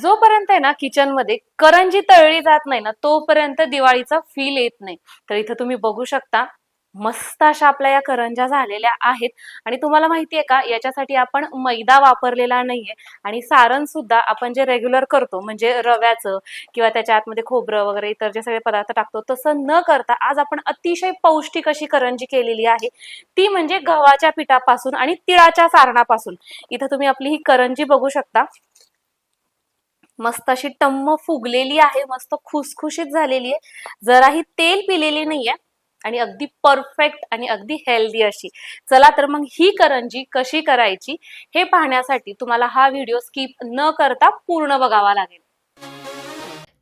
जोपर्यंत आहे ना किचनमध्ये करंजी तळली जात नाही ना तोपर्यंत दिवाळीचा फील येत नाही. तर इथं तुम्ही बघू शकता मस्त अशा आपल्या या करंजा झालेल्या आहेत. आणि तुम्हाला माहितीये का याच्यासाठी आपण मैदा वापरलेला नाहीये. आणि सारण सुद्धा आपण जे रेग्युलर करतो म्हणजे रव्याचं किंवा त्याच्या आतमध्ये खोबरं वगैरे इतर जे सगळे पदार्थ टाकतो तसं न करता आज आपण अतिशय पौष्टिक अशी करंजी केलेली आहे. ती म्हणजे गव्हाच्या पिठापासून आणि तिळाच्या सारणापासून. इथं तुम्ही आपली ही करंजी बघू शकता. मस्त अशी टम्म फुगलेली आहे मस्त खुसखुशीत झालेली आहे. जराही तेल पिलेली नाहीये आणि अगदी परफेक्ट आणि अगदी हेल्दी अशी. चला तर मग ही करंजी कशी करायची हे पाहण्यासाठी तुम्हाला हा व्हिडिओ स्किप न करता पूर्ण बघावा लागेल.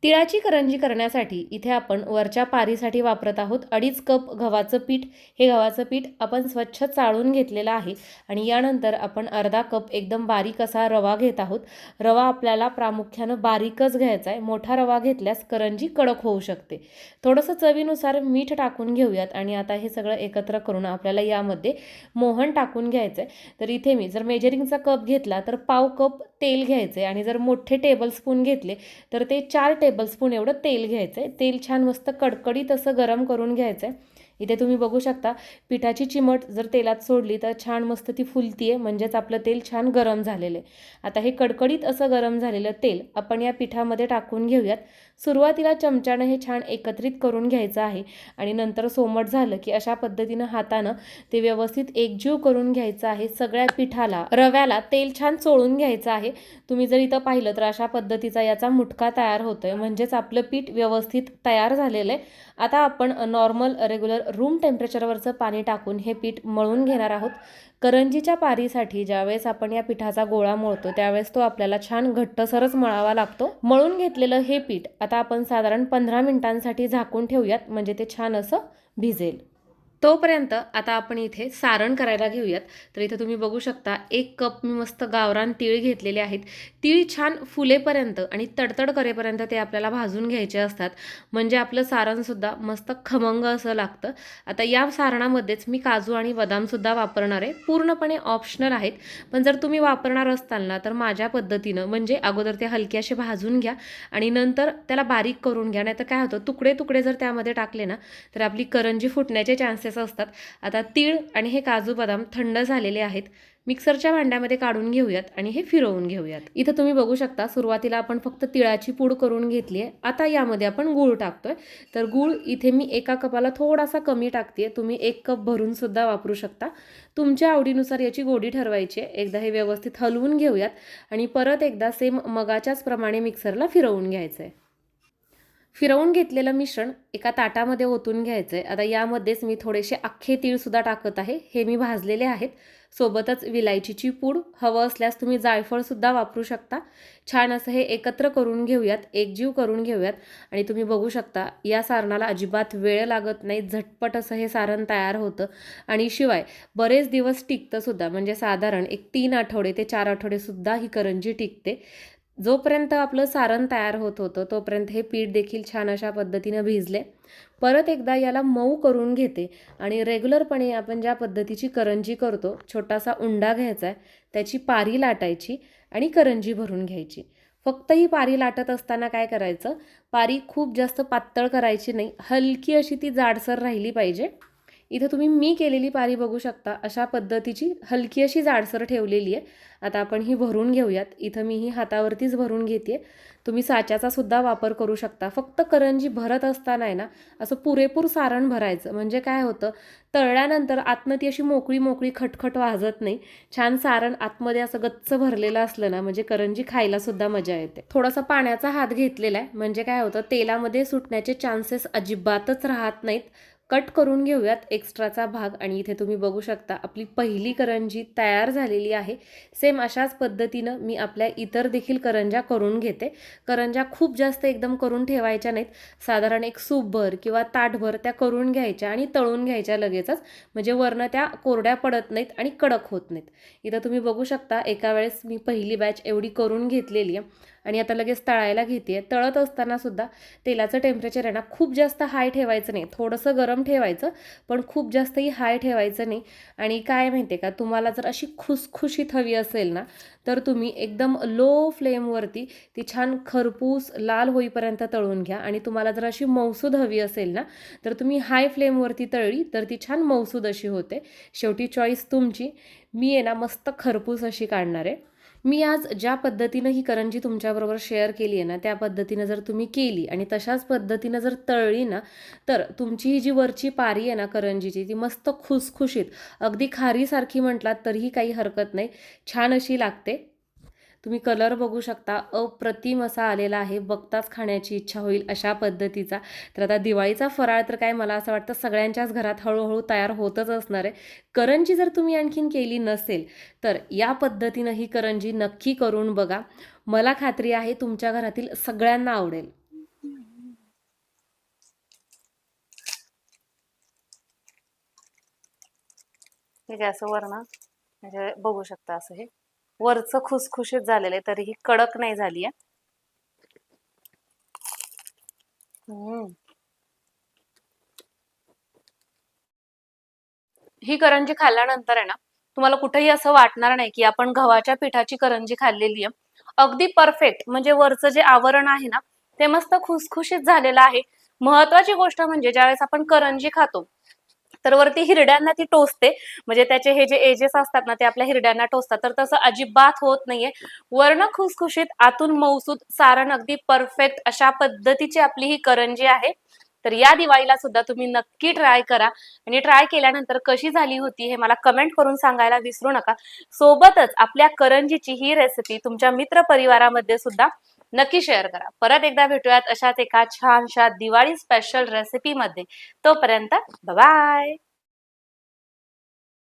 तिळाची करंजी करण्यासाठी इथे आपण वरच्या पारीसाठी वापरत आहोत. अडीच कप गव्हाचं पीठ. हे गव्हाचं पीठ आपण स्वच्छ चाळून घेतलेलं आहे आणि यानंतर आपण अर्धा कप एकदम बारीक असा रवा घेत आहोत. रवा आपल्याला प्रामुख्यानं बारीकच घ्यायचा आहे. मोठा रवा घेतल्यास करंजी कडक होऊ शकते. थोडंसं चवीनुसार मीठ टाकून घेऊयात आणि आता हे सगळं एकत्र करून आपल्याला यामध्ये मोहन टाकून घ्यायचं आहे तर इथे मी जर मेजरिंगचा कप घेतला तर पाव कप तेल घ्यायचे आणि जर मोठे टेबलस्पून घेतले तर ते चार टेबलस्पून एवढं तेल घ्यायचं आहे तेल छान मस्त कडकडीत असं गरम करून घ्यायचं आहे इथे तुम्ही बघू शकता पिठाची चिमट जर तेलात सोडली तर छान मस्त ती फुलती आहे म्हणजेच आपलं तेल छान गरम झालेलं आहे आता हे कडकडीत असं गरम झालेलं तेल आपण या पिठामध्ये टाकून घेऊयात. सुरुवातीला चमच्यानं हे छान एकत्रित करून घ्यायचं आहे आणि नंतर सोमट झालं की अशा पद्धतीनं हातानं ते व्यवस्थित एकजीव करून घ्यायचं आहे सगळ्या पिठाला रव्याला तेल छान चोळून घ्यायचं आहे. तुम्ही जर इथं पाहिलं तर अशा पद्धतीचा याचा मुटका तयार होतोय म्हणजेच आपलं पीठ व्यवस्थित तयार झालेलं आहे आता आपण नॉर्मल रेग्युलर रूम टेम्परेचरवरचं पाणी टाकून हे पीठ मळून घेणार आहोत. करंजीच्या पारीसाठी ज्यावेळेस आपण या पिठाचा गोळा मळतो त्यावेळेस तो आपल्याला छान घट्टसरच मळावा लागतो. मळून घेतलेलं हे पीठ आता आपण साधारण पंधरा मिनिटांसाठी झाकून ठेवूयात म्हणजे ते छान असं भिजेल. तोपर्यंत आता आपण इथे सारण करायला घेऊयात. तर इथे तुम्ही बघू शकता एक कप मी मस्त गावरान तीळ घेतलेले आहेत. तीळ छान फुलेपर्यंत आणि तडतड करेपर्यंत ते आपल्याला भाजून घ्यायचे असतात. म्हणजे आपलं सारणसुद्धा मस्त खमंग असं लागतं. आता या सारणामध्येच मी काजू आणि बदामसुद्धा वापरणार आहे. पूर्णपणे ऑप्शनल आहेत. पण जर तुम्ही वापरणार असताल ना तर माझ्या पद्धतीनं म्हणजे अगोदर ते हलके असे भाजून घ्या आणि नंतर त्याला बारीक करून घ्या. नाही तर काय होतं तुकडे तुकडे जर त्यामध्ये टाकले ना तर आपली करंजी फुटण्याचे चान्सेस असतात. आता तीळ आणि हे काजू बदाम थंड झालेले आहेत. मिक्सरच्या भांड्यामध्ये काढून घेऊयात आणि हे फिरवून घेऊयात. इथं तुम्ही बघू शकता सुरुवातीला आपण फक्त तिळाची पूड करून घेतली आहे आता यामध्ये आपण गूळ टाकतोय. तर गूळ इथे मी एका कपाला थोडासा कमी टाकते तुम्ही एक कप भरून सुद्धा वापरू शकता. तुमच्या आवडीनुसार याची गोडी ठरवायची आहे. एकदा हे व्यवस्थित हलवून घेऊयात आणि परत एकदा सेम मगाच्याच प्रमाणे मिक्सरला फिरवून घ्यायचं आहे फिरवून घेतलेलं मिश्रण एका ताटामध्ये ओतून घ्यायचं आहे आता यामध्येच मी थोडेसे अख्खे तीळसुद्धा टाकत आहे. हे मी भाजलेले आहेत. सोबतच विलायचीची पूड हवं असल्यास तुम्ही जायफळसुद्धा वापरू शकता. छान असं हे एकत्र करून घेऊयात. एकजीव करून घेऊयात. आणि तुम्ही बघू शकता या सारणाला अजिबात वेळ लागत नाही. झटपट असं हे सारण तयार होतं. आणि शिवाय बरेच दिवस टिकतंसुद्धा म्हणजे साधारण एक तीन आठवडे ते चार आठवडेसुद्धा ही करंजी टिकते. जोपर्यंत आपलं सारण तयार होत होतं तोपर्यंत हे पीठ देखील छान अशा पद्धतीनं भिजले. परत एकदा याला मऊ करून घेते आणि रेग्युलरपणे आपण ज्या पद्धतीची करंजी करतो छोटासा उंडा घ्यायचा आहे त्याची पारी लाटायची आणि करंजी भरून घ्यायची. फक्त ही पारी लाटत असताना काय करायचं? पारी खूप जास्त पातळ करायची नाही हलकी अशी ती जाडसर राहिली पाहिजे. इथं तुम्ही मी केलेली पारी बघू शकता. अशा पद्धतीची हलकी अशी जाडसर ठेवलेली आहे. आता आपण ही भरून घेऊयात. इथं मी ही हातावरतीच भरून घेते तुम्ही साच्याचा सुद्धा वापर करू शकता. फक्त करंजी भरत असताना आहे ना असं पुरेपूर सारण भरायचं. म्हणजे काय होतं तळल्यानंतर आतनं ती अशी मोकळी मोकळी खटखट वाजत नाही. छान सारण आतमध्ये असं गच्च भरलेलं असलं ना म्हणजे करंजी खायला सुद्धा मजा येते. थोडासा पाण्याचा हात घेतलेला आहे. म्हणजे काय होतं तेलामध्ये सुटण्याचे चान्सेस अजिबातच राहत नाहीत. कट करून घेऊयात एक्स्ट्राचा भाग आणि इथे तुम्ही बघू शकता आपली पहिली करंजी तयार झालेली आहे. सेम अशाच पद्धतीनं मी आपल्या इतर देखील करंजा करून घेते. करंजा खूप जास्त एकदम करून ठेवायच्या नाहीत. साधारण एक सूपभर किंवा ताटभर त्या करून घ्यायच्या आणि तळून घ्यायच्या लगेचच. म्हणजे वरनं त्या कोरड्या पडत नाहीत आणि कडक होत नाहीत. इथं तुम्ही बघू शकता एका वेळेस मी पहिली बॅच एवढी करून घेतलेली आहे. आणि आता लगेच तळायला घेते. तळत असताना सुद्धा तेलाचं टेम्परेचर आहे ना खूप जास्त हाय ठेवायचं नाही. थोडंसं गरम ठेवायचं पण खूप जास्तही हाय ठेवायचं नाही. आणि काय माहिती आहे का तुम्हाला जर अशी खुसखुशीत हवी असेल ना तर तुम्ही एकदम लो फ्लेमवरती ती छान खरपूस लाल होईपर्यंत तळून घ्या. आणि तुम्हाला जर अशी मौसूद हवी असेल ना तर तुम्ही हाय फ्लेमवरती तळली तर ती छान मौसूद अशी होते. शेवटी चॉईस तुमची. मी आहे ना मस्त खरपूस अशी काढणार आहे. मी आज ज्या पद्धतीनं ही करंजी तुमच्याबरोबर शेअर केली आहे ना त्या पद्धतीनं जर तुम्ही केली आणि तशाच पद्धतीनं जर तळली ना तर तुमची ही जी वरची पारी आहे ना करंजीची ती मस्त खुसखुशीत अगदी खारीसारखी म्हटलात तरीही काही हरकत नाही. छान अशी लागते. तुम्ही कलर बघू शकता. अप्रतिम असा आलेला आहे. बघताच खाण्याची इच्छा होईल अशा पद्धतीचा. तर आता दिवाळीचा फराळ तर काय मला असं वाटतं सगळ्यांच्याच घरात हळूहळू तयार होतच असणार आहे. करंजी जर तुम्ही आणखीन केली नसेल तर या पद्धतीनं ही करंजी नक्की करून बघा. मला खात्री आहे तुमच्या घरातील सगळ्यांना आवडेल. ठीक आहे ना म्हणजे बघू शकता असं हे. वरचं खुसखुशीत झालेलं आहे तरीही कडक नाही झाली आहे. हम्म. ही करंजी खाल्ल्यानंतर आहे ना तुम्हाला कुठेही असं वाटणार नाही की आपण गव्हाच्या पिठाची करंजी खाल्लेली आहे. अगदी परफेक्ट म्हणजे वरचं जे आवरण आहे ना ते मस्त खुसखुशीत झालेलं आहे. महत्वाची गोष्ट म्हणजे ज्यावेळेस आपण करंजी खातो तर वरती हिरड्यांना ती टोचते. म्हणजे त्याचे हे जे एजेस असतात ना ते आपल्या हिरड्यांना टोचतात. तर तसं अजिबात होत नाहीये. वर्ण खुसखुशीत आतून मौसूद सारण अगदी परफेक्ट अशा पद्धतीची आपली ही करंजी आहे. तर या दिवाळीला सुद्धा तुम्ही नक्की ट्राय करा. आणि ट्राय केल्यानंतर कशी झाली होती हे मला कमेंट करून सांगायला विसरू नका. सोबतच आपल्या करंजीची ही रेसिपी तुमच्या मित्र परिवारामध्ये सुद्धा नक्की शेअर करा. परत एकदा भेटूयात अशाच एका छानशा दिवाळी स्पेशल रेसिपीमध्ये तोपर्यंत बाय